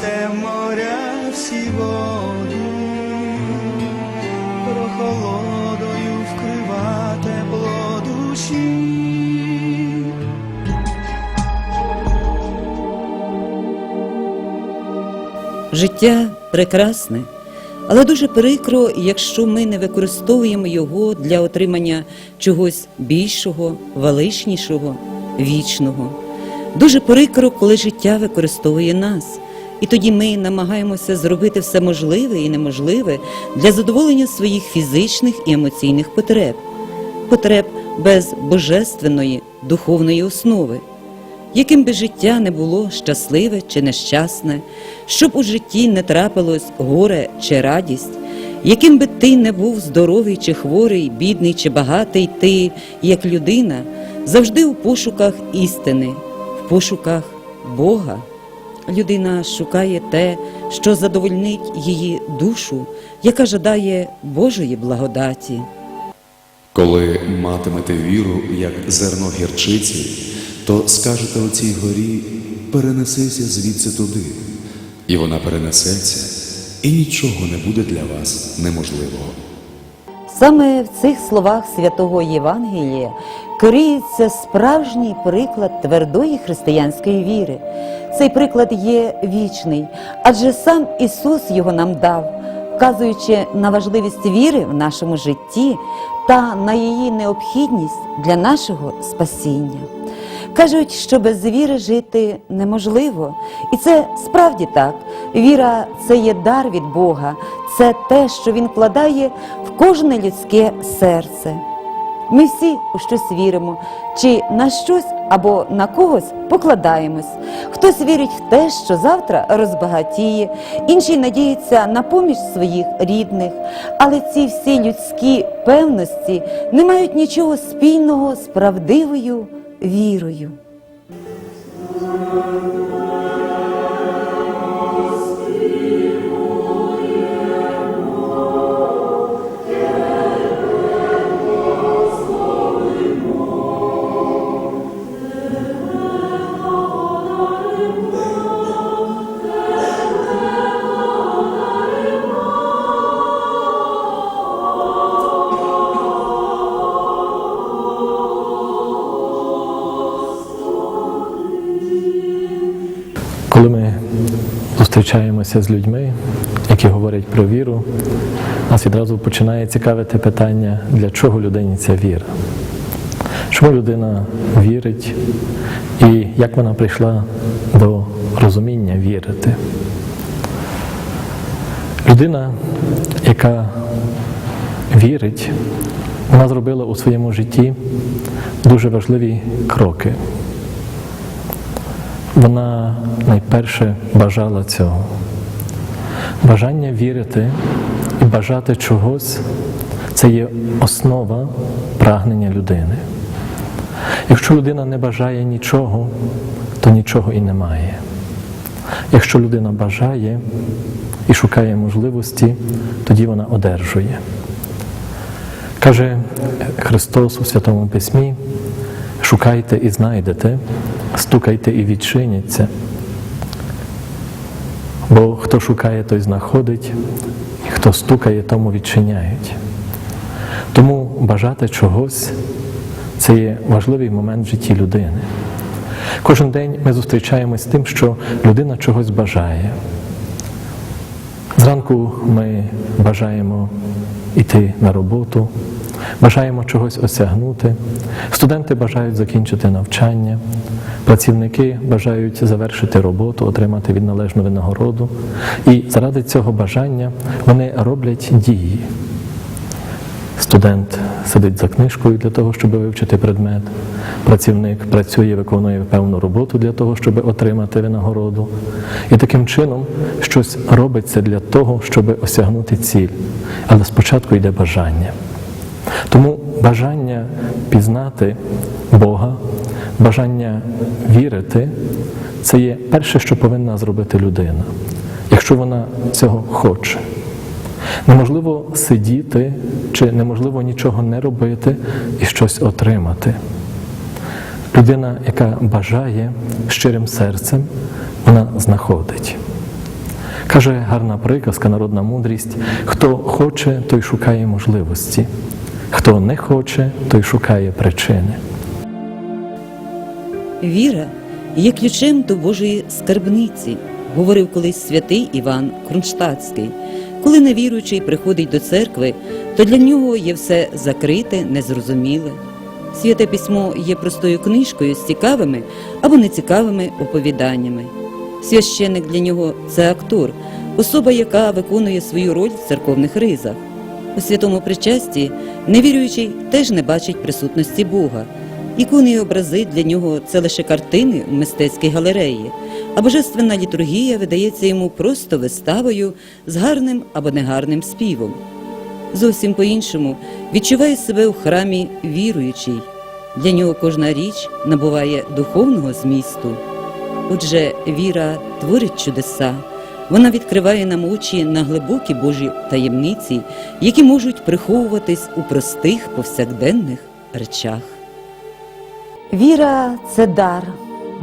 Несе моря всі воду, прохолодою вкрива тепло душі. Життя прекрасне, але дуже прикро, якщо ми не використовуємо його для отримання чогось більшого, величнішого, вічного. Дуже прикро, коли життя використовує нас і тоді ми намагаємося зробити все можливе і неможливе для задоволення своїх фізичних і емоційних потреб, потреб без божественної духовної основи яким би життя не було щасливе чи нещасне, щоб у житті не трапилось горе чи радість, яким би ти не був здоровий чи хворий, бідний чи багатий, ти, як людина, завжди у пошуках істини, в пошуках Бога. Людина шукає те, що задовольнить її душу, яка жадає Божої благодаті. Коли матимете віру, як зерно гірчиці, то скажете оцій горі, перенесися звідси туди, і вона перенесеться, і нічого не буде для вас неможливого. Саме в цих словах святого Євангелія криється справжній приклад твердої християнської віри. Цей приклад є вічний, адже сам Ісус його нам дав, вказуючи на важливість віри в нашому житті та на її необхідність для нашого спасіння. Кажуть, що без віри жити неможливо, і це справді так. Віра це є дар від Бога, це те, що Він вкладає в кожне людське серце. Ми всі у щось віримо, чи на щось або на когось покладаємось. Хтось вірить в те, що завтра розбагатіє, інший надіється на поміч своїх рідних. Але ці всі людські певності не мають нічого спільного з правдивою вірою. Зустрічаємося з людьми, які говорять про віру, нас відразу починає цікавити питання, для чого людині ця віра? Чому людина вірить і як вона прийшла до розуміння вірити? Людина, яка вірить, вона зробила у своєму житті дуже важливі кроки. Вона найперше бажала цього. Бажання вірити і бажати чогось це є основа прагнення людини. Якщо людина не бажає нічого, то нічого і немає. Якщо людина бажає і шукає можливості, тоді вона одержує. Каже Христос у Святому Письмі: шукайте і знайдете, стукайте і відчиняться. Бо хто шукає, той знаходить, і хто стукає, тому відчиняють. Тому бажати чогось це є важливий момент в житті людини. Кожен день ми зустрічаємось з тим, що людина чогось бажає. Зранку ми бажаємо йти на роботу, бажаємо чогось осягнути, студенти бажають закінчити навчання, працівники бажають завершити роботу, отримати відналежну винагороду. І заради цього бажання вони роблять дії. Студент сидить за книжкою для того, щоб вивчити предмет. Працівник працює, виконує певну роботу для того, щоб отримати винагороду. І таким чином щось робиться для того, щоб осягнути ціль. Але спочатку йде бажання. Тому бажання пізнати Бога, бажання вірити це є перше, що повинна зробити людина, якщо вона цього хоче. Неможливо сидіти чи неможливо нічого не робити і щось отримати. Людина, яка бажає щирим серцем, вона знаходить. Каже гарна приказка, народна мудрість: хто хоче, той шукає можливості, хто не хоче, той шукає причини. Віра є ключем до Божої скарбниці, говорив колись святий Іван Кронштадтський. Коли невіруючий приходить до церкви, то для нього є все закрите, незрозуміле. Святе письмо є простою книжкою з цікавими або нецікавими оповіданнями. Священник для нього це актор, особа, яка виконує свою роль в церковних ризах. У святому причасті невіруючий теж не бачить присутності Бога. Ікони і образи для нього це лише картини в мистецькій галереї, а божественна літургія видається йому просто виставою з гарним або негарним співом. Зовсім по-іншому відчуває себе у храмі віруючий. Для нього кожна річ набуває духовного змісту. Отже, віра творить чудеса. Вона відкриває нам очі на глибокі Божі таємниці, які можуть приховуватись у простих повсякденних речах. Віра це дар.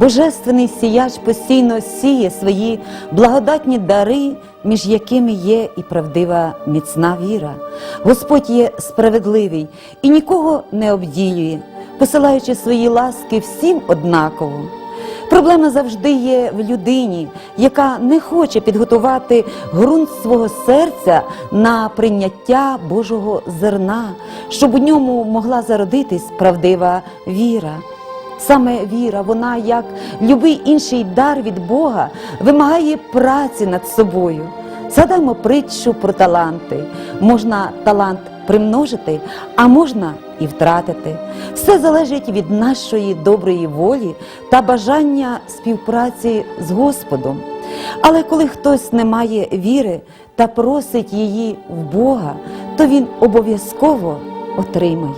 Божественний сіяч постійно сіє свої благодатні дари, між якими є і правдива міцна віра. Господь є справедливий і нікого не обділює, посилаючи свої ласки всім однаково. Проблема завжди є в людині, яка не хоче підготувати ґрунт свого серця на прийняття Божого зерна, щоб у ньому могла зародитись правдива віра. Саме віра, вона, як любий інший дар від Бога, вимагає праці над собою. Згадаємо притчу про таланти. Можна талант примножити, а можна і втратити. Все залежить від нашої доброї волі та бажання співпраці з Господом. Але коли хтось не має віри та просить її в Бога, то він обов'язково отримає.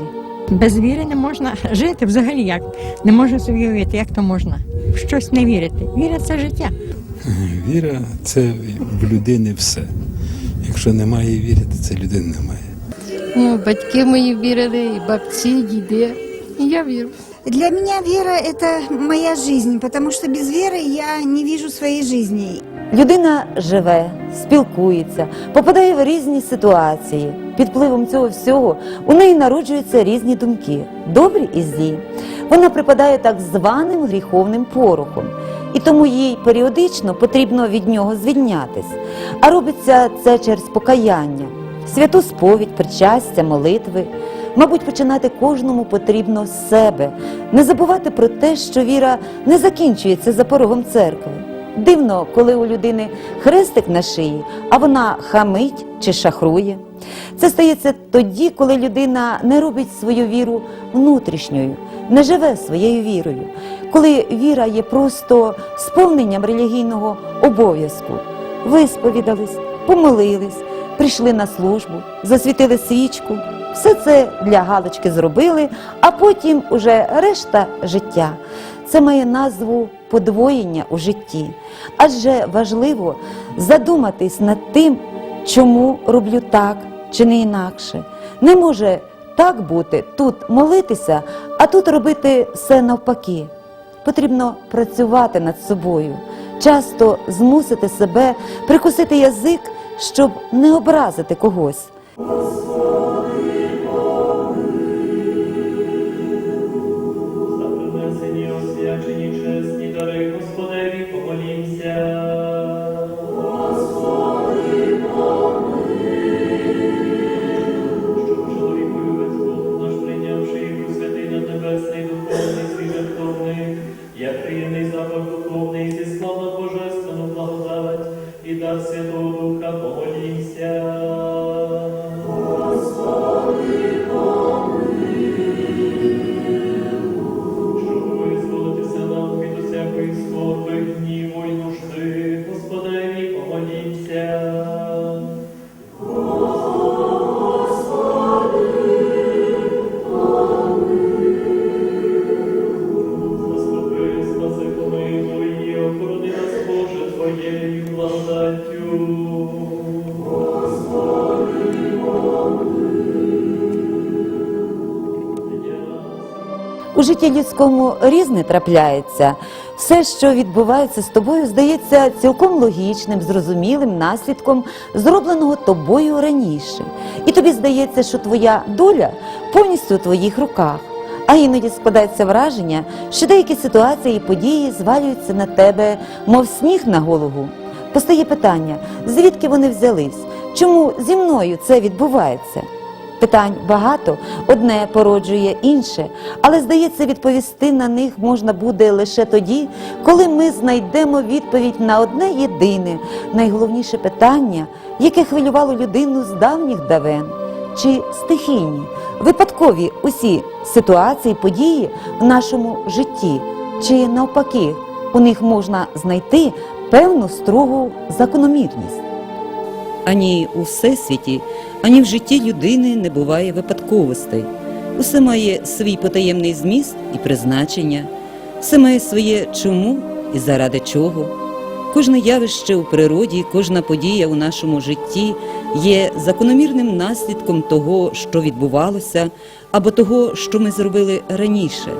Без віри не можна жити взагалі як. Не можна собі уявити, як то можна в щось не вірити. Віра це життя. Віра це в людини все. Якщо немає віри, то це людини немає. Ну, батьки мої вірили, і бабці, діди. І я вірю. Для меня вера – это моя жизнь, потому что без веры я не вижу своей жизни. Людина живе, спілкується, попадає в різні ситуації. Під впливом цього всього у неї народжуються різні думки, добрі і злі. Вона припадає так званим гріховним порохом, і тому їй періодично потрібно від нього звільнятись. А робиться це через покаяння, святу сповідь, причастя, молитви. Мабуть, починати кожному потрібно з себе, не забувати про те, що віра не закінчується за порогом церкви. Дивно, коли у людини хрестик на шиї, а вона хамить чи шахрує. Це стається тоді, коли людина не робить свою віру внутрішньою, не живе своєю вірою, коли віра є просто сповненням релігійного обов'язку. Висповідались, помолились, прийшли на службу, засвітили свічку. Все це для галочки зробили, а потім уже решта життя. Це має назву подвоєння у житті. Адже важливо задуматись над тим, чому роблю так чи не інакше. Не може так бути тут молитися, а тут робити все навпаки. Потрібно працювати над собою, часто змусити себе прикусити язик, щоб не образити когось. Твоєю благодаттю. У житті людському різне трапляється. Все, що відбувається з тобою, здається цілком логічним, зрозумілим наслідком зробленого тобою раніше. І тобі здається, що твоя доля повністю у твоїх руках. А іноді складається враження, що деякі ситуації і події звалюються на тебе, мов сніг на голову. Постає питання, звідки вони взялись? Чому зі мною це відбувається? Питань багато, одне породжує інше, але здається, відповісти на них можна буде лише тоді, коли ми знайдемо відповідь на одне єдине, найголовніше питання, яке хвилювало людину з давніх давен, чи стихійні, випадкові усі ситуації, події в нашому житті, чи навпаки, у них можна знайти певну строгу закономірність. Ані у всесвіті, ані в житті людини не буває випадковостей. Усе має свій потаємний зміст і призначення, все має своє чому і заради чого. Кожне явище у природі, кожна подія у нашому житті є закономірним наслідком того, що відбувалося, або того, що ми зробили раніше.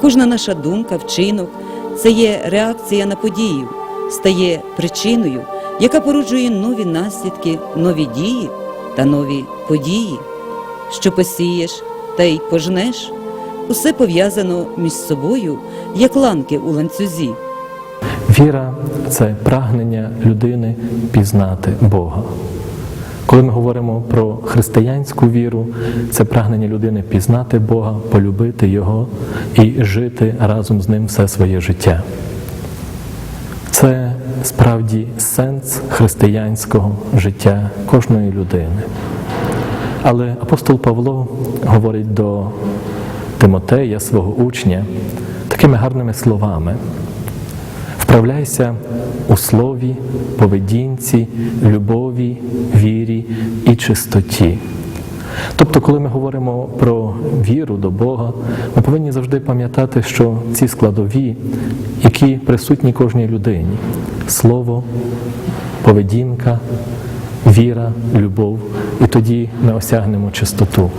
Кожна наша думка, вчинок це є реакція на подію, стає причиною, яка породжує нові наслідки, нові дії та нові події. Що посієш, та й пожнеш, усе пов'язано між собою, як ланки у ланцюзі. Віра це прагнення людини пізнати Бога. Коли ми говоримо про християнську віру, це прагнення людини пізнати Бога, полюбити Його і жити разом з ним все своє життя. Це справді сенс християнського життя кожної людини. Але апостол Павло говорить до Тимотея, свого учня, такими гарними словами. Вправляйся у слові, поведінці, любові, вірі і чистоті. Тобто, коли ми говоримо про віру до Бога, ми повинні завжди пам'ятати, що ці складові, які присутні кожній людині слово, поведінка, віра, любов, і тоді ми осягнемо чистоту.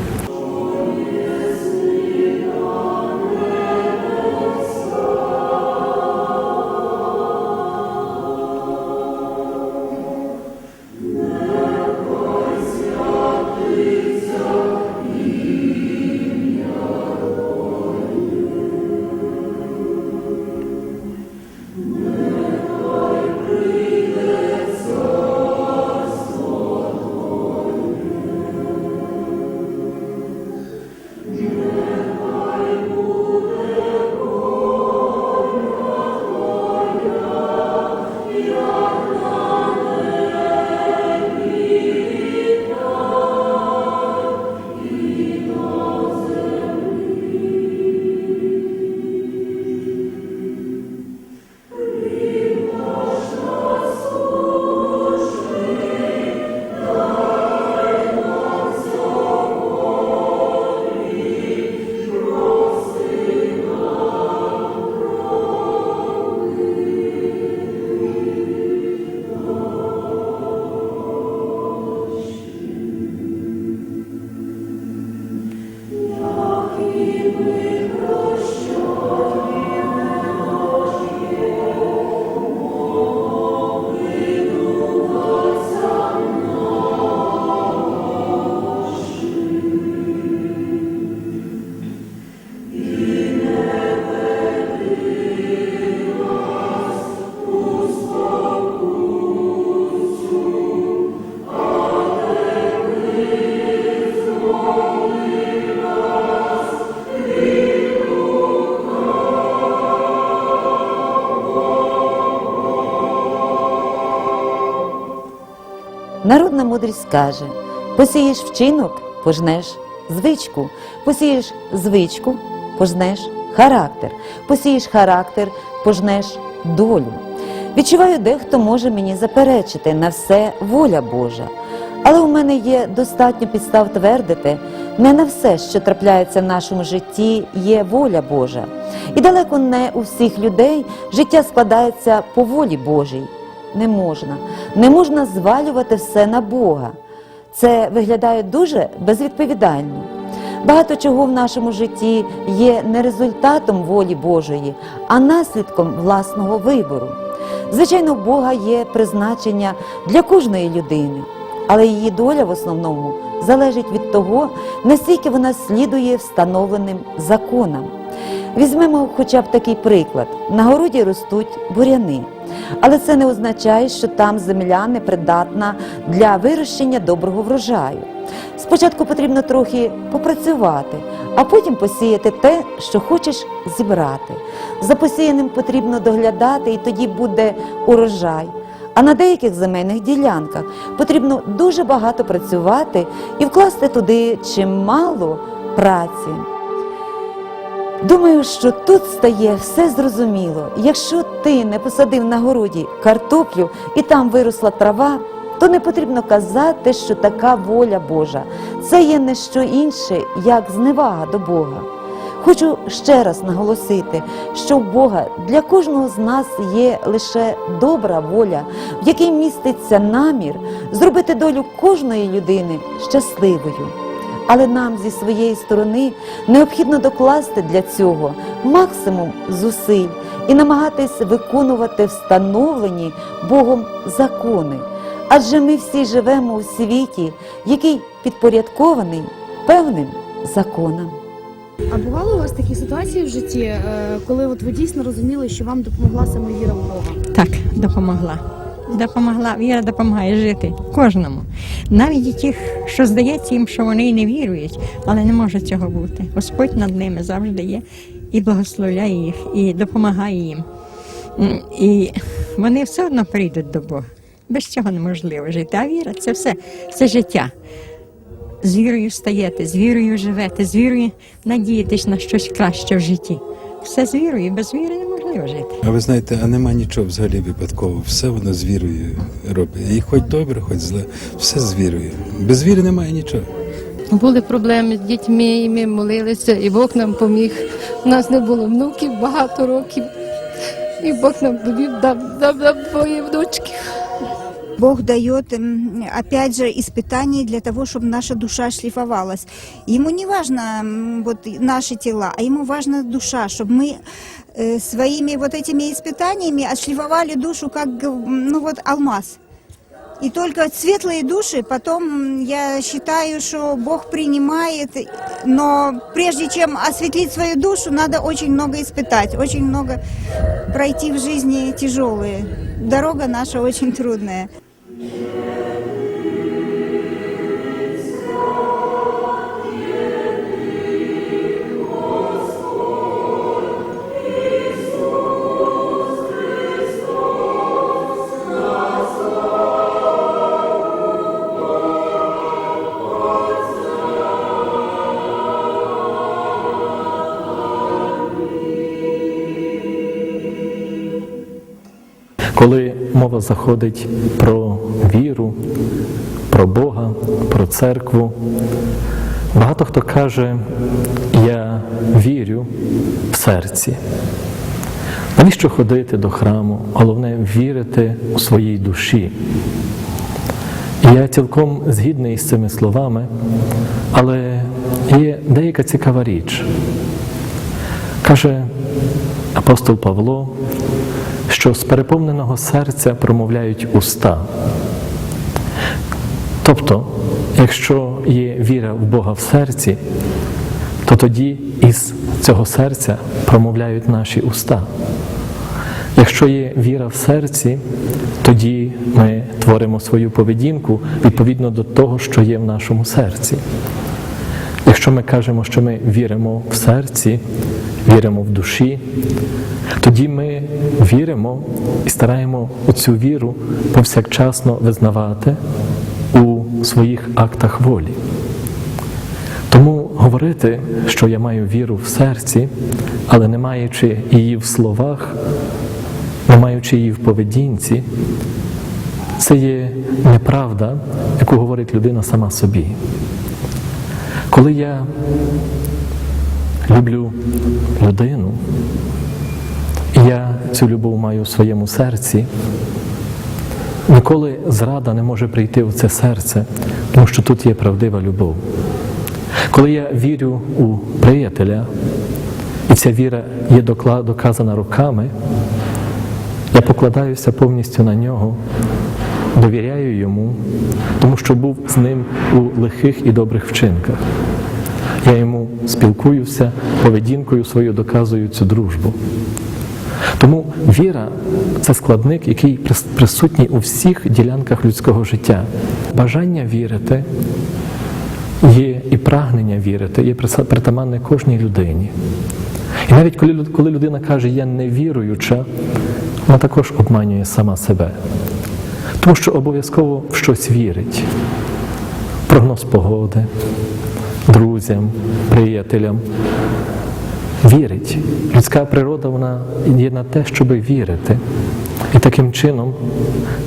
Мудрість каже: посієш вчинок, пожнеш звичку, посієш звичку, пожнеш характер, посієш характер, пожнеш долю. Відчуваю, дехто може мені заперечити на все воля Божа. Але у мене є достатньо підстав твердити, не на все, що трапляється в нашому житті, є воля Божа. І далеко не у всіх людей життя складається по волі Божій. Не можна, не можна звалювати все на Бога. Це виглядає дуже безвідповідально. Багато чого в нашому житті є не результатом волі Божої, а наслідком власного вибору. Звичайно, у Бога є призначення для кожної людини. але її доля в основному залежить від того, наскільки вона слідує встановленим законам. Візьмемо хоча б такий приклад: на городі ростуть буряни, але це не означає, що там земля не придатна для вирощення доброго врожаю. Спочатку потрібно трохи попрацювати, а потім посіяти те, що хочеш зібрати. За посіяним потрібно доглядати, і тоді буде урожай. А на деяких земельних ділянках потрібно дуже багато працювати і вкласти туди чимало праці. Думаю, що тут стає все зрозуміло. Якщо ти не посадив на городі картоплю і там виросла трава, то не потрібно казати, що така воля Божа. Це є не що інше, як зневага до Бога. Хочу ще раз наголосити, що в Бога для кожного з нас є лише добра воля, в якій міститься намір зробити долю кожної людини щасливою. Але нам зі своєї сторони необхідно докласти для цього максимум зусиль і намагатись виконувати встановлені Богом закони. Адже ми всі живемо у світі, який підпорядкований певним законам. А бували у вас такі ситуації в житті, е, коли от ви дійсно розуміли, що вам допомогла саме віра в Бога? Так, допомогла. Допомогла, віра допомагає жити кожному. Навіть і тих, що здається їм, що вони не вірують, але не може цього бути. Господь над ними завжди є і благословляє їх, і допомагає їм. І вони все одно прийдуть до Бога. Без цього неможливо жити. А віра це все, це життя. З вірою стаєте, з вірою живете, з вірою надієтесь на щось краще в житті. Все з вірою, без віри неможливо жити. А ви знаєте, а нема нічого взагалі випадкового. Все воно з вірою робить. І хоч добре, хоч зле, все з вірою. Без віри немає нічого. Були проблеми з дітьми, і ми молилися, і Бог нам поміг. У нас не було внуків багато років. І Бог нам довів, дав, дав, дав двоє внучки. Бог дает, м, опять же, испытания для того, чтобы наша душа шлифовалась. Ему не важно м, вот наши тела, а ему важна душа, чтобы мы э, своими вот этими испытаниями отшлифовали душу как, ну вот, алмаз. И только светлые души, потом я считаю, что Бог принимает, но прежде чем осветлить свою душу, надо очень много испытать, очень много пройти в жизни тяжелые. Дорога наша очень трудная. Мова заходить про віру, про Бога, про церкву, багато хто каже, я вірю в серці. Навіщо ходити до храму? Головне вірити у своїй душі. Я цілком згідний з цими словами, але є деяка цікава річ. Каже апостол Павло, що з переповненого серця промовляють уста. Тобто, якщо є віра в Бога в серці, то тоді із цього серця промовляють наші уста. Якщо є віра в серці, тоді ми творимо свою поведінку відповідно до того, що є в нашому серці. Якщо ми кажемо, що ми віримо в серці, віримо в душі, тоді ми віримо і стараємо цю віру повсякчасно визнавати у своїх актах волі. Тому говорити, що я маю віру в серці, але не маючи її в словах, не маючи її в поведінці, це є неправда, яку говорить людина сама собі. Коли я люблю людину, я цю любов маю в своєму серці, ніколи зрада не може прийти у це серце, тому що тут є правдива любов. Коли я вірю у приятеля, і ця віра є доказана руками, я покладаюся повністю на нього, довіряю йому, тому що був з ним у лихих і добрих вчинках. Я йому спілкуюся, поведінкою свою доказую цю дружбу. Тому віра це складник, який присутній у всіх ділянках людського життя. Бажання вірити є і прагнення вірити, є притаманне кожній людині. І навіть коли, людина каже Я не віруюча, вона також обманює сама себе. Тому що обов'язково в щось вірить. Прогноз погоди, друзям, приятелям. Вірить. Людська природа вона є на те, щоб вірити. І таким чином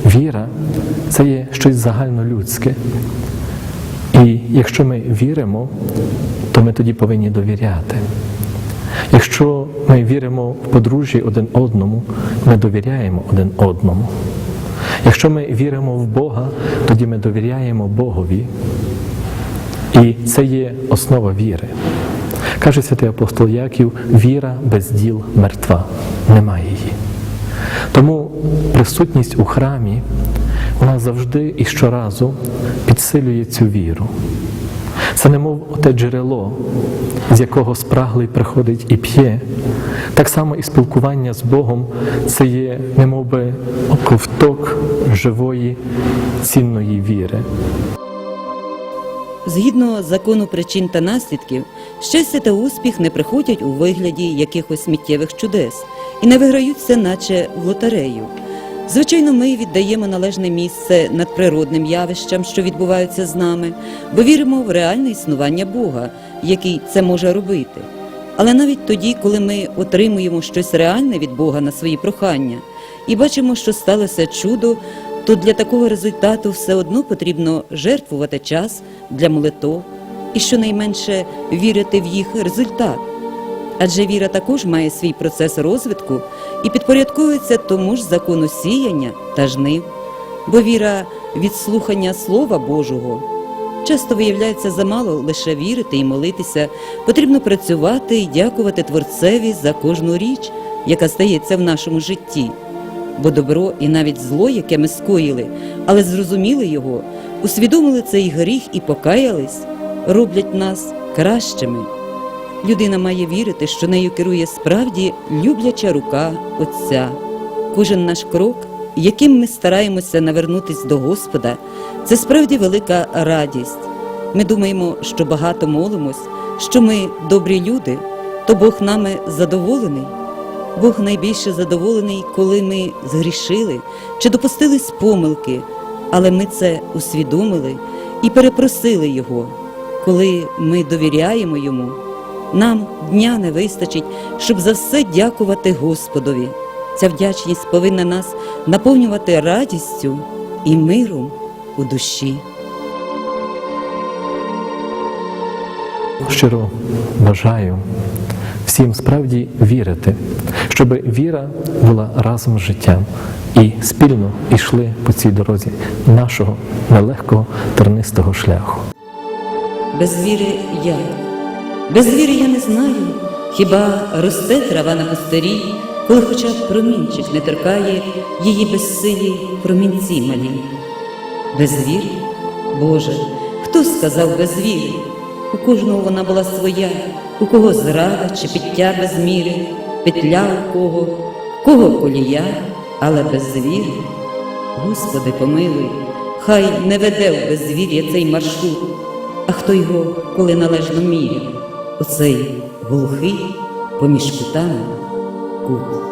віра це є щось загальнолюдське. І якщо ми віримо, то ми тоді повинні довіряти. Якщо ми віримо в подружжі один одному, ми довіряємо один одному. Якщо ми віримо в Бога, тоді ми довіряємо Богові. І це є основа віри. Каже святий апостол Яків, віра без діл мертва, немає її. Тому присутність у храмі вона завжди і щоразу підсилює цю віру. Це немов те джерело, з якого спраглий приходить і п'є. Так само і спілкування з Богом це є немов би ковток живої цінної віри. Згідно закону причин та наслідків, щастя та успіх не приходять у вигляді якихось миттєвих чудес і не виграються, наче в лотерею. Звичайно, ми віддаємо належне місце надприродним явищам, що відбуваються з нами, бо віримо в реальне існування Бога, який це може робити. Але навіть тоді, коли ми отримуємо щось реальне від Бога на свої прохання і бачимо, що сталося чудо, то для такого результату все одно потрібно жертвувати час для молитов і щонайменше вірити в їх результат. Адже віра також має свій процес розвитку і підпорядковується тому ж закону сіяння та жнив, бо віра від слухання Слова Божого часто виявляється замало лише вірити і молитися, потрібно працювати і дякувати Творцеві за кожну річ, яка стається в нашому житті. Бо добро і навіть зло, яке ми скоїли, але зрозуміли його, усвідомили цей гріх і покаялись, роблять нас кращими. Людина має вірити, що нею керує справді любляча рука Отця. Кожен наш крок, яким ми стараємося навернутись до Господа, це справді велика радість. Ми думаємо, що багато молимось, що ми добрі люди, то Бог нами задоволений. Бог найбільше задоволений, коли ми згрішили чи допустились помилки, але ми це усвідомили і перепросили Його. Коли ми довіряємо Йому, нам дня не вистачить, щоб за все дякувати Господові. Ця вдячність повинна нас наповнювати радістю і миром у душі. Щиро бажаю всім справді вірити, щоб віра була разом з життям і спільно йшли по цій дорозі нашого нелегкого тернистого шляху. Без віри я. Без віри я не знаю, хіба росте трава на пустирі, коли хоча б промінчик не торкає її безсилі промінці малі. Без віри, Боже, хто сказав без віри? У кожного вона була своя, у кого зрада чи підтя без міри, петля у кого, кого колія, але без віри. Господи, помилуй, хай не веде в безвір'я цей маршрут, а хто його коли належно міряв, оцей глухий поміж кутами кут.